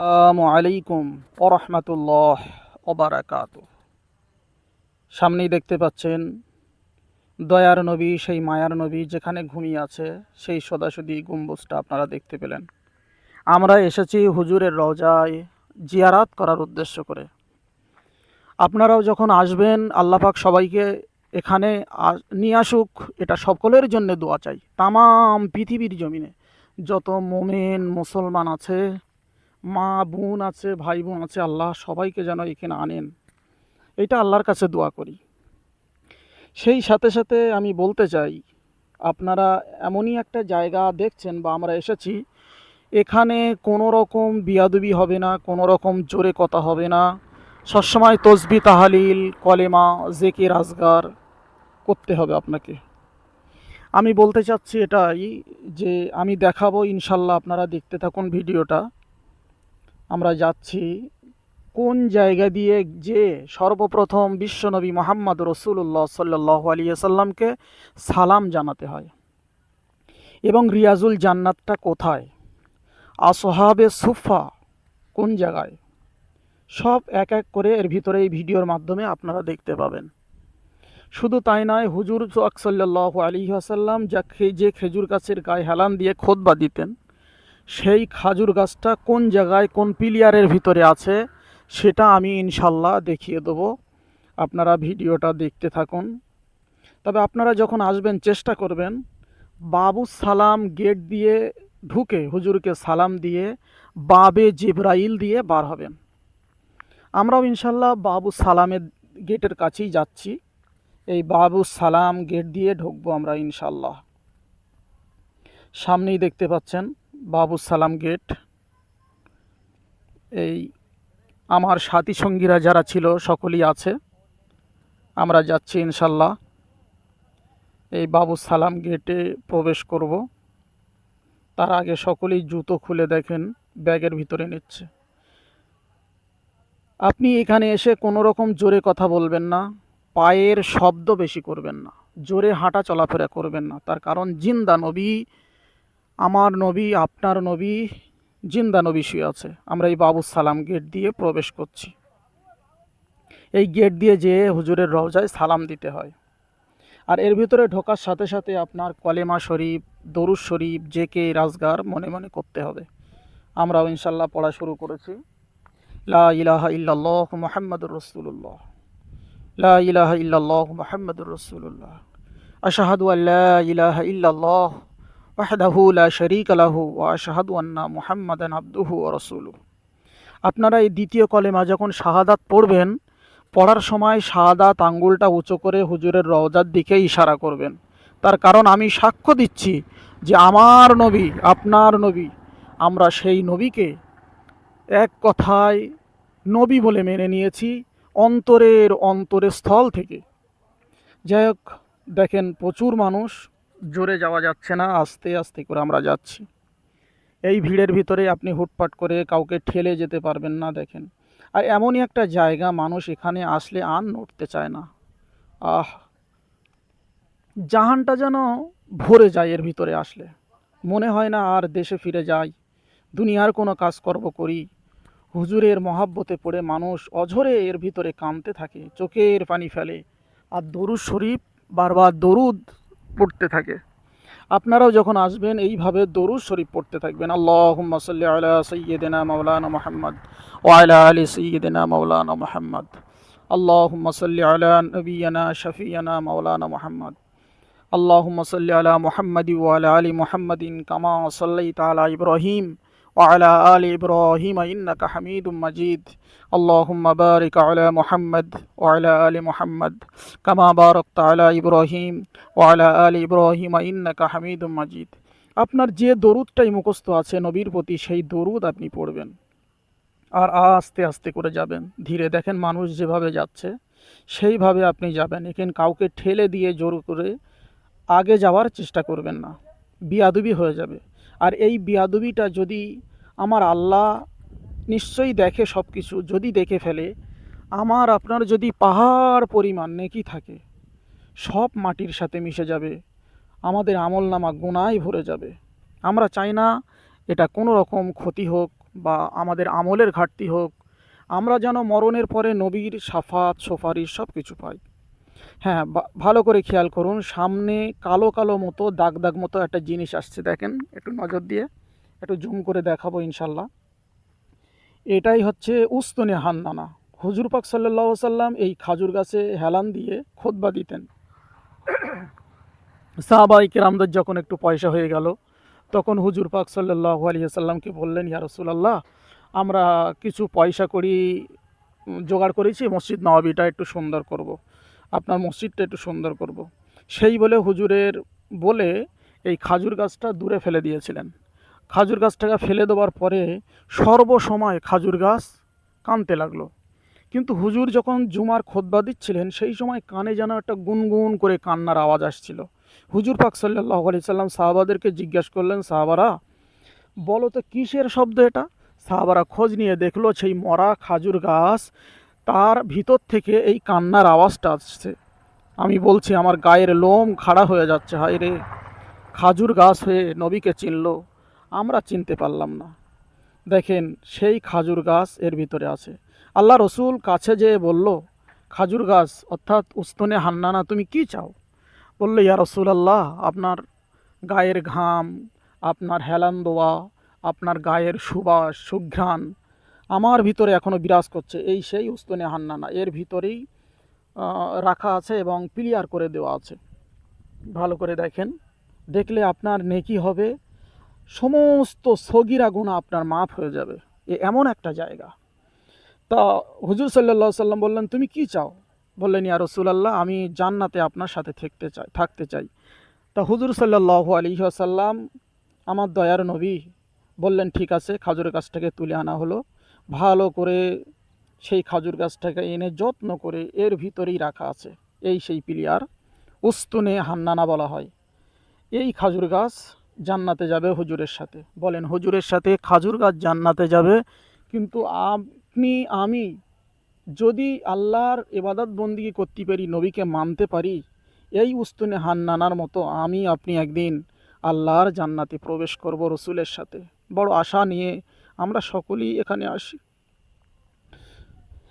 আসসালামু আলাইকুম ওরহমতুল্লাহ ওবারাকাত সামনেই দেখতে পাচ্ছেন দয়ার নবী, সেই মায়ার নবী যেখানে ঘুমিয়ে আছে, সেই সদাসদি গম্বুজটা আপনারা দেখতে পেলেন। আমরা এসেছি হুজুরের রওজায় জিয়ারাত করার উদ্দেশ্য করে। আপনারাও যখন আসবেন আল্লাপাক সবাইকে এখানে নিয়ে আসুক, এটা সকলের জন্য দোয়া চাই। তামাম পৃথিবীর জমিনে যত মোমেন, মুসলমান আছে মা, বোন আছে ভাই বোন আছে, আল্লাহ সবাইকে যেন এখানে আনেন। এটা আল্লাহর কাছে দোয়া করি। সেই সাথে সাথে আমি বলতে চাই, আপনারা এমনই একটা জায়গা দেখছেন বা আমরা এসেছি, এখানে কোনো রকম বিয়াদুবি হবে না, কোনো রকম জোরে কথা হবে না। সবসময় তসবি তাহালিল, কলেমা জেকে রাজগার করতে হবে আপনাকে। আমি বলতে চাচ্ছি এটাই যে আমি দেখাবো ইনশাল্লাহ আপনারা দেখতে থাকুন ভিডিওটা। আমরা যাচ্ছি কোন জায়গা দিয়ে যে সর্বপ্রথম বিশ্বনবী মোহাম্মদ রসুল্লাহ সাল্লাহ আলিয়াল্লামকে সালাম জানাতে হয় এবং রিয়াজুল জান্নাতটা কোথায়? আসহাবে সুফা কোন জায়গায়? সব এক এক করে এর ভিতরে এই ভিডিওর মাধ্যমে আপনারা দেখতে পাবেন। শুধু তাই নয়, হুজুর সাল্লাহ আলী আসাল্লাম যা যে খেজুর গাছের গায়ে হেলান দিয়ে খোদবা দিতেন সেই খাজুর গাছটা কোন জায়গায়, কোন পিলিয়ারের ভিতরে আছে, সেটা আমি ইনশাল্লাহ দেখিয়ে দেবো। আপনারা ভিডিওটা দেখতে থাকুন। তবে আপনারা যখন আসবেন, চেষ্টা করবেন বাবু সালাম গেট দিয়ে ঢুকে, হুজুরকে সালাম দিয়ে বাবে জিব্রাইল দিয়ে বার হবেন। আমরাও ইনশাল্লাহ বাবু সালামের গেটের কাছেই যাচ্ছি। এই বাবু সালাম গেট দিয়ে ঢুকবো আমরা ইনশাল্লাহ। সামনেই দেখতে পাচ্ছেন বাবু সালাম গেট। এই আমার সাথী সঙ্গীরা যারা ছিল, সকলেই আছে। আমরা যাচ্ছি ইনশাল্লাহ। এই বাবু সালাম গেটে প্রবেশ করব। তার আগে সকলেই জুতো খুলে দেখেন, ব্যাগের ভিতরে নিচ্ছে। আপনি এখানে এসে কোনো রকম জোরে কথা বলবেন না, পায়ের শব্দ বেশি করবেন না, জোরে হাঁটা চলাফেরা করবেন না। তার কারণ জিন্দা নবী আমার নবী, আপনার নবী, জিন্দা নবী শুয়ে আছে। আমরা এই বাবু সালাম গেট দিয়ে প্রবেশ করছি। এই গেট দিয়ে যেয়ে হুজুরের রওজায় সালাম দিতে হয়। আর এর ভিতরে ঢোকার সাথে সাথে আপনার কলেমা শরীফ, দরুদ শরীফ জে কে রাজগার মনে মনে করতে হবে। আমরাও ইনশাল্লাহ পড়া শুরু করেছি। লা ইলাহা ইল্লাল্লাহ মুহাম্মাদুর রাসূলুল্লাহ। লা ইলাহা ইল্লাল্লাহ মুহাম্মাদুর রাসূলুল্লাহ। আশহাদু আল্লা ইলাহা ইল্লাল্লাহ ওয়াহদাহু লা শারীকা লাহু ওয়া আশহাদু আন্না মুহাম্মাদান আবদুহু রাসূলুহু। আপনারা এই দ্বিতীয় কলেমা যখন শাহাদাত পড়বেন, পড়ার সময় শাহাদাত আঙ্গুলটা উঁচু করে হুজুরের রওজার দিকে ইশারা করবেন। তার কারণ আমি সাক্ষ্য দিচ্ছি যে আমার নবী, আপনার নবী, আমরা সেই নবীকে এক কথায় নবী বলে মেনে নিয়েছি অন্তরের অন্তরের স্থল থেকে। যাই হোক, দেখেন প্রচুর মানুষ জোরে যাওয়া যাচ্ছে না, আস্তে আস্তে করে আমরা যাচ্ছি। এই ভিড়ের ভিতরে আপনি হুটপাট করে কাউকে ঠেলে যেতে পারবেন না, দেখেন। আর এমনই একটা জায়গা, মানুষ এখানে আসলে আর নড়তে চায় না। আহ! জাহানটা যেন ভরে যায় এর ভিতরে আসলে। মনে হয় না আর দেশে ফিরে যাই, দুনিয়ার কোনো কাজকর্ম করি। হুজুরের মহাব্বতে পড়ে মানুষ অঝরে এর ভিতরে কামতে থাকে, চোখের পানি ফেলে। আর দরুদ শরীফ, বারবার দরুদ। পড়তে থাকে আপনারাও যখন আসবেন এইভাবে দরুদ শরীফ পড়তে থাকবেন আল্লাহ সাল্লি আলা সৈয়দিনা মৌলানা মোহাম্মদ ওয়ালা আলী সৈয়দিনা মৌলানা মোহাম্মদ আল্লাহ সাল্লি আলা নবীনা শফিয়ানা মৌলানা মোহাম্মদ اللهم صل على محمد وعلى آل محمد كما صليت على إبراهيم وعلى آل إبراهيم إنك حميد مجيد اللهم بارك على محمد وعلى آل محمد كما باركت على إبراهيم وعلى آل إبراهيم إنك حميد مجيد আপনার যে দরুদটাই মুখস্থ আছে নবীর প্রতি সেই দরুদ আপনি পড়বেন আর আস্তে আস্তে করে যাবেন ধীরে দেখেন মানুষ যেভাবে যাচ্ছে সেইভাবে আপনি যাবেন এখানে কাউকে ঠেলে দিয়ে জোর করে আগে যাওয়ার চেষ্টা করবেন না বিয়াদুবি হয়ে যাবে আর এই বিয়াদুবিটা যদি আমার আল্লাহ নিশ্চয়ই দেখে সব কিছু যদি দেখে ফেলে, আমার আপনার যদি পাহাড় পরিমাণ নেকি থাকে, সব মাটির সাথে মিশে যাবে, আমাদের আমল নামা গুণায় ভরে যাবে। আমরা চাই না এটা কোনো রকম ক্ষতি হোক বা আমাদের আমলের ঘাটতি হোক। আমরা যেন মরণের পরে নবীর সাফাত সোফারিশ সব কিছু পাই। হ্যাঁ ভালো করে খেয়াল করুন, সামনে কালো কালো মতো দাগ দাগ মতো একটা জিনিস আসছে। দেখেন, একটু নজর দিয়ে, একটু জুম করে দেখাবো ইনশাল্লাহ। এটাই হচ্ছে উস্তনে হান্নানা হুজুর পাক সাল্লাহ সাল্লাম এই খাজুর গাছে হেলান দিয়ে খোদবা দিতেন সাহাবাই কেরামদের যখন একটু পয়সা হয়ে গেল, তখন হুজুর পাক সাল্লাহ আলিয়াল্লামকে বললেন, ইয়া রসুলাল্লাহ, আমরা কিছু পয়সা করি, জোগাড় করেছি, মসজিদ নবাবিটা একটু সুন্দর করব। আপনার মসজিদটা একটু সুন্দর করব। সেই বলে হুজুরের বলে এই খাজুর গাছটা দূরে ফেলে দিয়েছিলেন খাজুর গাছটাকে ফেলে দেওয়ার পরে সর্বসময় খাজুর গাছ কানতে লাগল। কিন্তু হুজুর যখন জুমার খোদবা দিচ্ছিলেন, সেই সময় কানে যেন একটা গুনগুন করে কান্নার আওয়াজ আসছিল। হুজুর পাক সাল্লাহ আলি সাল্লাম সাহাবাদেরকে জিজ্ঞাসা করলেন, সাহাবারা, বলো তো কিসের শব্দ এটা? সাহাবারা খোঁজ নিয়ে দেখল সেই মরা খাজুর গাছ, তার ভিতর থেকে এই কান্নার আওয়াজটা আসছে। আমি বলছি, আমার গায়ের লোম খাড়া হয়ে যাচ্ছে হায় রে খাজুর গাছ হয়ে নবীকে চিনলো। আমরা চিনতে পারলাম না। দেখেন, সেই খাজুর গাছ এর ভিতরে আছে। আল্লাহ রসুল কাছে যেয়ে বলল, খাজুর গাছ, অর্থাৎ উস্তনে হান্নানা, তুমি কি চাও? বলল, ইয়া রসুল আল্লাহ আপনার গায়ের ঘাম, আপনার হেলান দোয়া, আপনার গায়ের সুবাস, সুঘ্রাণ আমার ভিতরে এখনও বিরাজ করছে। এই সেই উস্তনে হান্নানা, এর ভিতরেই রাখা আছে এবং ক্লিয়ার করে দেওয়া আছে। ভালো করে দেখেন, দেখলে আপনার নেকি হবে সমস্ত সগিরা গুণা আপনার মাফ হয়ে যাবে। এ এমন একটা জায়গা। তা হুজুর সাল্লাহ সাল্লাম বললেন, তুমি কি চাও? বললেন, ইয়া রসুলাল্লাহ, আমি জান্নাতে আপনার সাথে থাকতে চাই থাকতে চাই। তা হুজুর সাল্লাহ আলী আসাল্লাম আমার দয়ার নবী। বললেন, ঠিক আছে খাজুর গাছটাকে তুলে আনা হলো। ভালো করে সেই খাজুর গাছটাকে এনে যত্ন করে এর ভিতরেই রাখা আছে। এই সেই পিলিয়ার, উস্তুনে হান্নানা বলা হয়। এই খাজুর গাছ জান্নাতে যাবে হুজুরের সাথে। বলেন, হুজুরের সাথে খাজুর গাছ জান্নাতে যাবে। কিন্তু আপনি, আমি যদি আল্লাহর এবাদত বন্দিগি করতে পারি, নবীকে মানতে পারি, এই উস্তুনে হান্নানার মতো আমি, আপনি একদিন আল্লাহর জান্নাতে প্রবেশ করব রসুলের সাথে। বড় আশা নিয়ে আমরা সকলেই এখানে আসি।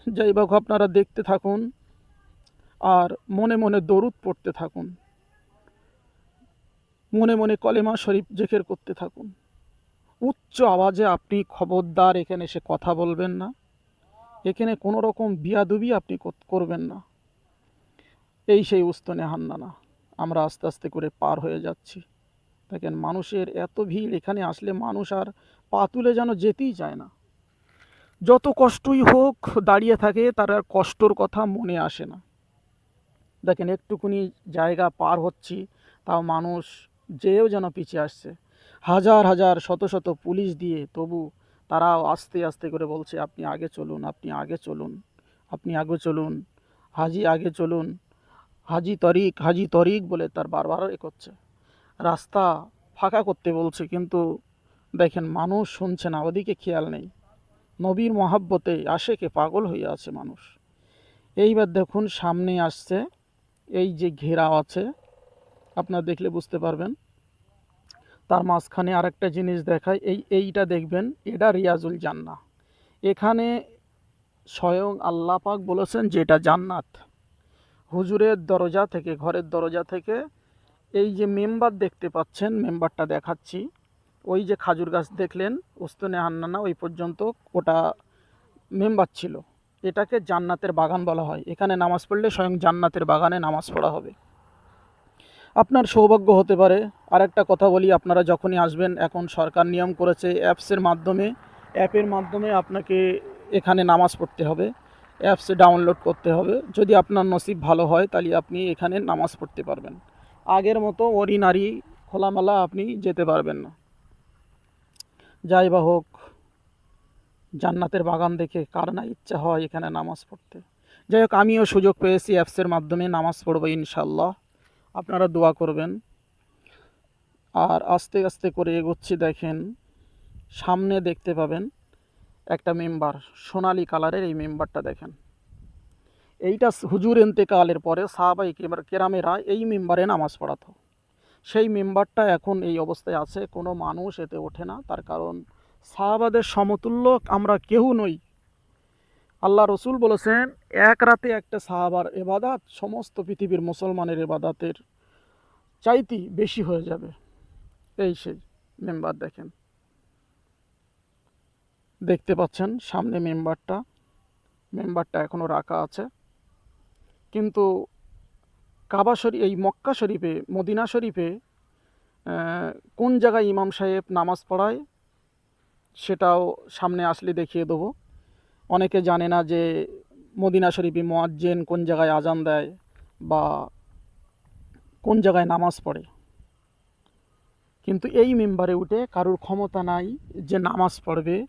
যাই হোক, আপনারা দেখতে থাকুন আর মনে মনে দরুদ পড়তে থাকুন। মনে মনে কলেমা শরীফ জেকের করতে থাকুন। উচ্চ আওয়াজে আপনি খবরদার, এখানে এসে কথা বলবেন না। এখানে কোনো রকম বিয়াদুবি আপনি কর- করবেন না। এই সেই উস্তনে হান্নানা আমরা আস্তে আস্তে করে পার হয়ে যাচ্ছি। দেখেন, মানুষের এত ভিড়, এখানে আসলে মানুষ আর পা তুলে যেন যেতেই চায় না। যত কষ্টই হোক দাঁড়িয়ে থাকে, তার আর কষ্টর কথা মনে আসে না। দেখেন, একটুকুনি জায়গা পার হচ্ছি, তাও মানুষ যেও যেন পিছিয়ে আসছে। হাজার হাজার, শত শত পুলিশ দিয়ে তবু তারাও আস্তে আস্তে করে বলছে, আপনি আগে চলুন, আপনি আগে চলুন, আপনি আগে চলুন, হাজি আগে চলুন, হাজি তরিক হাজি তরিক বলে তার বারবার এ করছে। রাস্তা ফাঁকা করতে বলছে, কিন্তু দেখেন মানুষ শুনছে না, ওদিকে খেয়াল নেই। নবীর মহাব্বতে আশেকে পাগল হয়ে আছে মানুষ। এইবার দেখুন সামনে আসছে, এই যে ঘেরাও আছে, আপনারা দেখলে বুঝতে পারবেন তার মাঝখানে আরেকটা জিনিস দেখায় এই, এইটা দেখবেন, এটা রিয়াজুল জান্নাহ। এখানে স্বয়ং আল্লাহ পাক বলেছেন যে এটা জান্নাত। হুজুরের দরজা থেকে, ঘরের দরজা থেকে এই যে মেম্বার দেখতে পাচ্ছেন, মেম্বারটা দেখাচ্ছি। ওই যে খাজুর গাছ দেখলেন, উস্তনে হান্নানা, ওই পর্যন্ত ওটা মেম্বার ছিল। এটাকে জান্নাতের বাগান বলা হয়। এখানে নামাজ পড়লে স্বয়ং জান্নাতের বাগানে নামাজ পড়া হবে। আপনার সৌভাগ্য হতে পারে। আরেকটা কথা বলি, আপনারা যখনই আসবেন, এখন সরকার নিয়ম করেছে অ্যাপসের মাধ্যমে অ্যাপের মাধ্যমে আপনাকে এখানে নামাজ পড়তে হবে। অ্যাপসে ডাউনলোড করতে হবে। যদি আপনার নসিব ভালো হয়, তাহলে আপনি এখানে নামাজ পড়তে পারবেন। আগের মতো ওরি নারী খোলামেলা আপনি যেতে পারবেন না। যাই বা হোক, জান্নাতের বাগান দেখে কার না ইচ্ছা হয় এখানে নামাজ পড়তে। যাই হোক, আমিও সুযোগ পেয়েছি অ্যাপসের মাধ্যমে নামাজ পড়ব ইনশাল্লাহ আপনারা দোয়া করবেন। আর আস্তে আস্তে করে এগোচ্ছি, দেখেন। সামনে দেখতে পাবেন একটা মেম্বার, সোনালি কালারের এই মেম্বারটা দেখেন। এইটা হুজুর এন্তেকালের পরে সাহাবাই কেরাম- কেরামেরা এই মেম্বারে নামাজ পড়াতো। সেই মেম্বারটা এখন এই অবস্থায় আছে, কোনো মানুষ এতে ওঠে না। তার কারণ সাহাবাদের সমতুল্য আমরা কেউ নই। আল্লাহ রসুল বলেছেন, এক রাতে একটা সাহাবার এবাদাত, সমস্ত পৃথিবীর মুসলমানের এবাদাতের চাইতি বেশি হয়ে যাবে। এই সেই মেম্বার দেখেন। দেখতে পাচ্ছেন সামনে মেম্বারটা। মেম্বারটা এখনও রাখা আছে। কিন্তু কাবা শরীফ এই মক্কা শরীফে, মদিনা শরীফে কোন জায়গায় ইমাম সাহেব নামাজ পড়ায়, সেটাও সামনে আসলে দেখিয়ে দেবো। অনেকে জানে না যে মদিনা শরীফে মোয়াজ্জেন কোন জায়গায় আজান দেয় বা কোন জায়গায় নামাজ পড়ে। কিন্তু এই মেম্বারে উঠে কারোর ক্ষমতা নাই যে নামাজ পড়বে,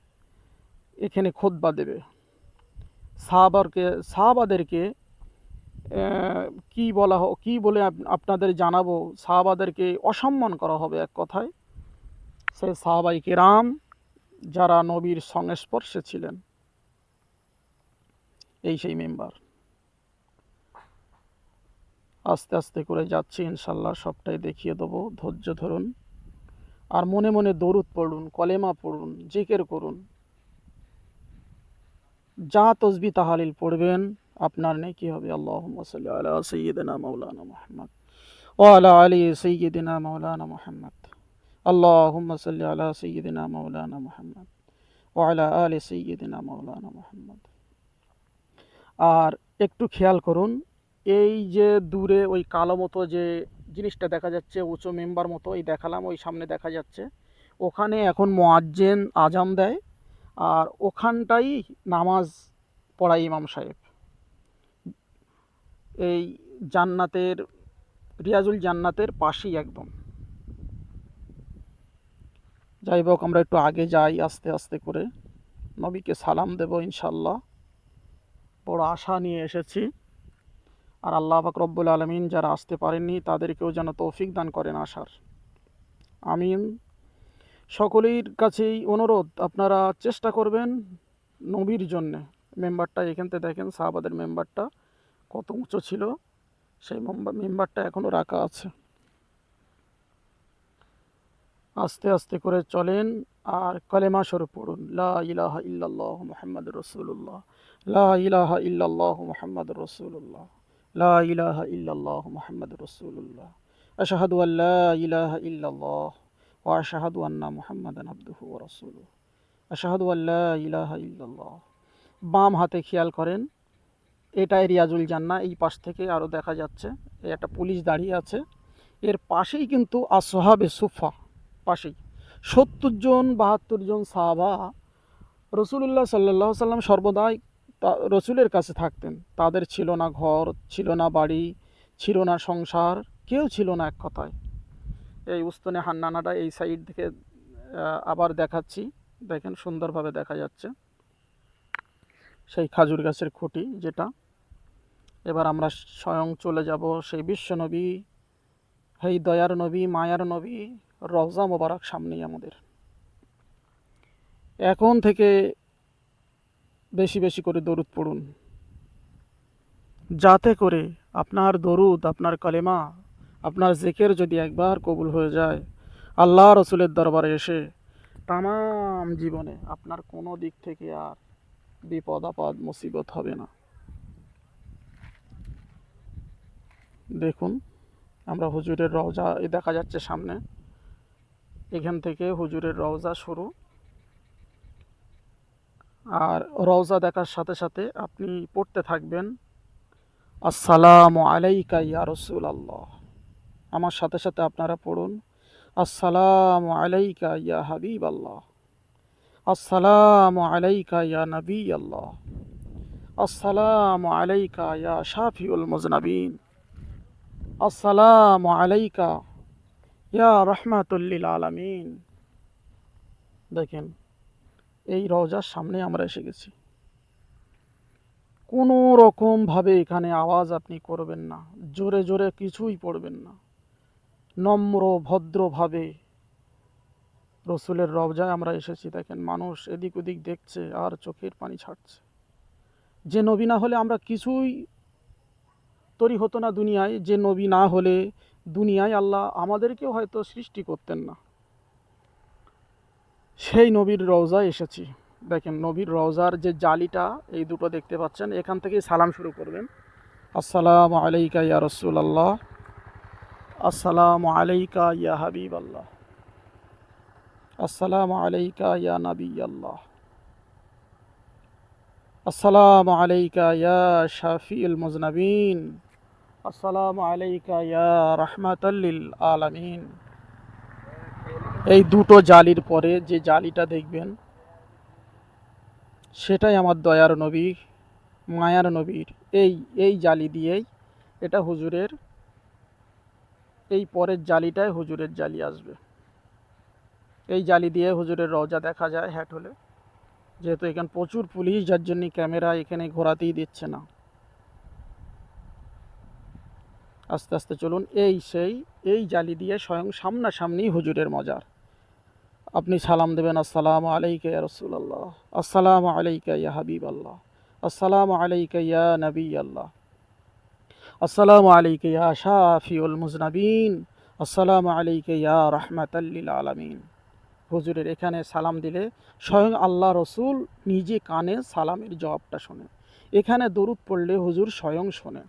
এখানে খোদবা দেবে। সাহাবারকে, সাহাবাদেরকে কি বলা হ- কি বলে আপনাদের জানাব? সাহাবাদেরকে অসম্মান করা হবে এক কথায়। সে সাহাবাই কিরাম যারা নবীর সংস্পর্শে ছিলেন। এই সেই মেম্বার আস্তে আস্তে করে যাচ্ছি ইনশাল্লাহ সবটাই দেখিয়ে দেবো ধৈর্য ধরুন আর মনে মনে দরুদ পড়ুন কলেমা পড়ুন জিকের করুন যা তসবি তাহালিল পড়বেন আপনার নেকি হবে আল্লাহ সাল্লি আলা সৈয়দিনা মৌলানা মোহাম্মদ ও আলা আলী সৈয়দিনা মৌলানা মোহাম্মদ اللهم صل على سيدنا مولانا محمد وعلى آل سيدنا مولانا محمد আর একটু খেয়াল করুন, এই যে দূরে ওই কালো মতো যে জিনিসটা দেখা যাচ্ছে, উঁচু মেম্বার মতো, এই দেখালাম, ওই সামনে দেখা যাচ্ছে, ওখানে এখন মোয়াজ্জেন আজাম দেয় আর ওখানটাই নামাজ পড়ায় ইমাম সাহেব। এই জান্নাতের, রিয়াজুল জান্নাতের পাশেই একদম। যাই হোক, আমরা একটু আগে যাই আস্তে আস্তে করে। নবীকে সালাম দেব ইনশাল্লাহ। বড় আশা নিয়ে এসেছি। আর আল্লাহ পাক রব্বুল আলমিন যারা আসতে পারেননি, তাদেরকেও যেন তৌফিক দান করেন আসার আমিন। সকলের কাছেই অনুরোধ, আপনারা চেষ্টা করবেন নবীর জন্যে। মেম্বারটা এখান থেকে দেখেন, সাহাবাদের মেম্বারটা কত উঁচু ছিল, সেই মেম্বার- মেম্বারটা এখনও রাখা আছে। আস্তে আস্তে করে চলেন। আর কলেমা স্বরূপ পড়ুন, লা ইলাহা ইল্লাল্লাহ মুহাম্মদ রসুল্লাহ লা ইলাহা ইল্লাল্লাহ মুহাম্মদ রসুল্লাহ লা ইলাহা ইল্লাল্লাহ মুহাম্মদ রসুল্লাহ আশহাদু আল লা ইলাহা ইল্লাল্লাহ ওয়া আশহাদু আন্না মুহাম্মাদান আবদুহু ওয়া রাসূলুহু, আশহাদু ইলাহা ইল্লাল্লাহ। বাম হাতে খেয়াল করেন, এটাই রিয়াজুল জান্না এই পাশ থেকে আরও দেখা যাচ্ছে, এই একটা পুলিশ দাঁড়িয়ে আছে, এর পাশেই কিন্তু আসহাবে সুফা, পাশেই। সত্তর জন বাহাত্তর জন সাহাবা রসুলুল্লাহ সাল্লাহ সাল্লাম সর্বদাই রসুলের কাছে থাকতেন। তাদের ছিল না ঘর, ছিল না বাড়ি, ছিল না সংসার, কেউ ছিল না এক কথায়। এই উস্তনে হান্নানাটা এই সাইড থেকে আবার দেখাচ্ছি। দেখেন সুন্দরভাবে দেখা যাচ্ছে। সেই খাজুর গাছের খুঁটি যেটা। এবার আমরা স্বয়ং চলে যাব সেই বিশ্বনবী, হেই দয়ার নবী, মায়ার নবী রওজা মোবারক সামনেই আমাদের। এখন থেকে বেশি বেশি করে দরুদ পড়ুন। যাতে করে আপনার দরুদ, আপনার কলেমা, আপনার জেকের যদি একবার কবুল হয়ে যায়, আল্লাহ রসুলের দরবারে এসে তাম জীবনে আপনার কোনো দিক থেকে আর বিপদ, আপদ, মুসিবত হবে না। দেখুন, আমরা হুজুরের রওজা দেখা যাচ্ছে সামনে। এখান থেকে হুজুরের রওজা শুরু। আর রওজা দেখার সাথে সাথে আপনি পড়তে থাকবেন, আসসালামু আলাইকা ইয়া রসুল আল্লাহ আমার সাথে সাথে আপনারা পড়ুন, আসসালামু আলাইকা ইয়া হাবিব আল্লাহ আসসালামু আলাইকা ইয়া নবী আল্লাহ আসসালামু আলাইকা ইয়া শাফিউল মুজনাবিন। আসসালামু আলাইকা ইয়া রহমাতুল্লিল আলামিন। দেখেন, এই রওজার সামনে আমরা এসে গেছি। কোনো রকমভাবে এখানে আওয়াজ আপনি করবেন না, জোরে জোরে কিছুই পড়বেন না। নম্র ভদ্রভাবে রসুলের রওজায় আমরা এসেছি। দেখেন, মানুষ এদিক ওদিক দেখছে, আর চোখের পানি ছাড়ছে। যে নবী না হলে আমরা কিছুই তৈরি হতো না দুনিয়ায়, যে নবী না হলে দুনিয়ায় আল্লাহ আমাদেরকেও হয়তো সৃষ্টি করতেন না। সেই নবীর রওজায় এসেছি। দেখেন, নবীর রওজার যে জালিটা, এই দুটো দেখতে পাচ্ছেন। এখান থেকেই সালাম শুরু করবেন। আসসালামু আলাইকা ইয়া রসুল আল্লাহ আসসালামু আলাইকা ইয়া হাবিব আল্লাহ আসসালামু আলাইকা ইয়া নবী আল্লাহ আসসালামু আলাইকা ইয়া শাফিউল মুজনাবিন। আসসালামু আলাইকা ইয়া রাহমাতাল্লিল আলামিন। এই দুটো জালির পরে যে জালিটা দেখবেন, সেটাই আমার দয়ার নবী, মায়ার নবীর। এই এই জালি দিয়েই এটা হুজুরের, এই পরের জালিটায় হুজুরের জালি আসবে। এই জালি দিয়ে হুজুরের রওজা দেখা যায় হ্যাট হলে। যেহেতু এখানে প্রচুর পুলিশ, যার জন্য ক্যামেরা এখানে ঘোরাতেই দিচ্ছে না। আস্তে আস্তে চলুন, এই সেই, এই জালি দিয়ে স্বয়ং সামনাসামনি হুজুরের মজার। আপনি সালাম দেবেন, আসসালামু আলাইকা ইয়া রাসূলুল্লাহ, আসসালামু আলাইকা ইয়া হাবিব আল্লাহ আসসালামু আলাইকা ইয়া নবী আল্লাহ আসসালামু আলাইকা ইয়া শাফিউল মুজনাবিন, আসসালামু আলাইকা ইয়া রাহমাতাল্লিল আলামিন। হুজুরের এখানে সালাম দিলে স্বয়ং আল্লাহ রসুল নিজে কানে সালামের জবাবটা শোনে। এখানে দরুদ পড়লে হুজুর স্বয়ং শোনে।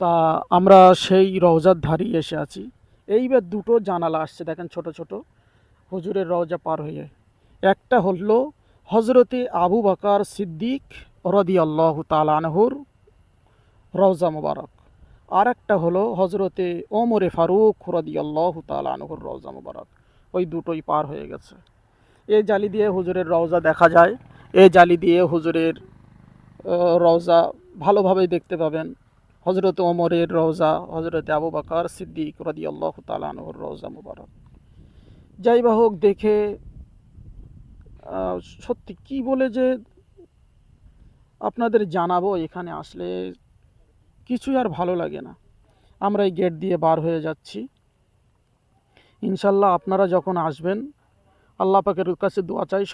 তা আমরা সেই রওজার ধারি এসে আছি। এইবার দুটো জানালা আসছে, দেখেন ছোট ছোট। হুজুরের রওজা পার হয়ে। একটা হলো হজরতে আবু বাকার সিদ্দিক রদি আল্লাহ তালানহুর রওজা মুবারক। আর একটা হলো হজরতে ওমরে ফারুক রদি আল্লাহ তালানহুর রওজা মুবারক। ওই দুটোই পার হয়ে গেছে। এই জালি দিয়ে হুজুরের রওজা দেখা যায়। এই জালি দিয়ে হুজুরের রওজা ভালোভাবেই দেখতে পাবেন। হজরত ওমরের রওজা হজরত আবু বাকার সিদ্দিক রদি আল্লাহ তালানহুর রওজা মুবারক। যাই বা হোক, দেখে সত্যি কি বলে যে আপনাদের জানাব এখানে আসলে কিছুই আর ভালো লাগে না। আমরা এই গেট দিয়ে বার হয়ে যাচ্ছি। ইনশাল্লাহ আপনারা যখন আসবেন, আল্লাহ পাকের কাছে দোয়া চাই